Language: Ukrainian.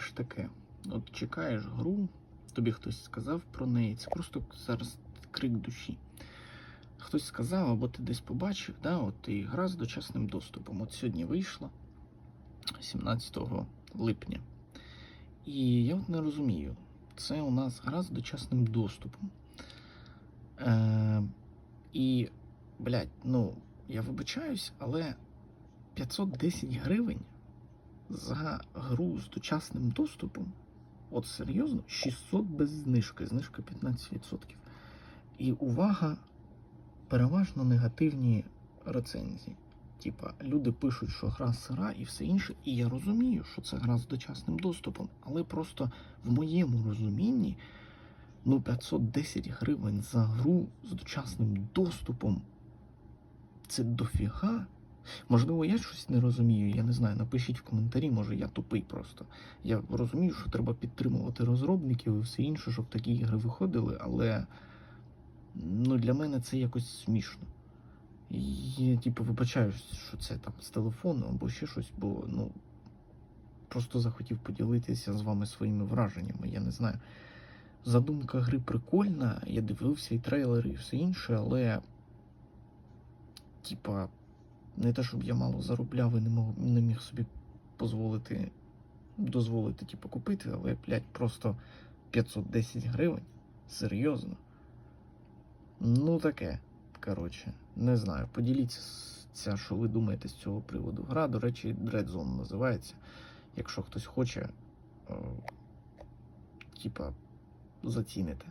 знаєш таке? От чекаєш гру, тобі хтось сказав про неї. Це просто зараз крик душі. Хтось сказав, або ти десь побачив, да, от і гра з дочасним доступом. От сьогодні вийшла 17 липня. І я от не розумію, це у нас гра з дочасним доступом. Е, і, блядь, ну, я вибачаюсь, але 510 гривень за гру з дочасним доступом. От серйозно, 600 без знижки, знижка 15%. І увага, переважно негативні рецензії. Типа, люди пишуть, що гра сира і все інше. І я розумію, що це гра з дочасним доступом, але просто в моєму розумінні ну 510 гривень за гру з дочасним доступом. Це дофіга. Можливо, я щось не розумію, я не знаю. Напишіть в коментарі, може я тупий просто. Я розумію, що треба підтримувати розробників і все інше, щоб такі ігри виходили, але ну, для мене це якось смішно. Я, типу, вибачаюсь, що це там з телефону або ще щось, бо ну просто захотів поділитися з вами своїми враженнями. Я не знаю. Задумка гри прикольна, я дивився і трейлери, і все інше, але типа, не те, щоб я мало заробляв і не мог, не міг собі дозволити, дозволити, типу, купити, але, блядь, просто 510 гривень. Серйозно. Ну, таке. Коротше, не знаю. Поділіться, що ви думаєте з цього приводу. Гра, до речі, Dread Zone називається. Якщо хтось хоче, е, типа, зацінити.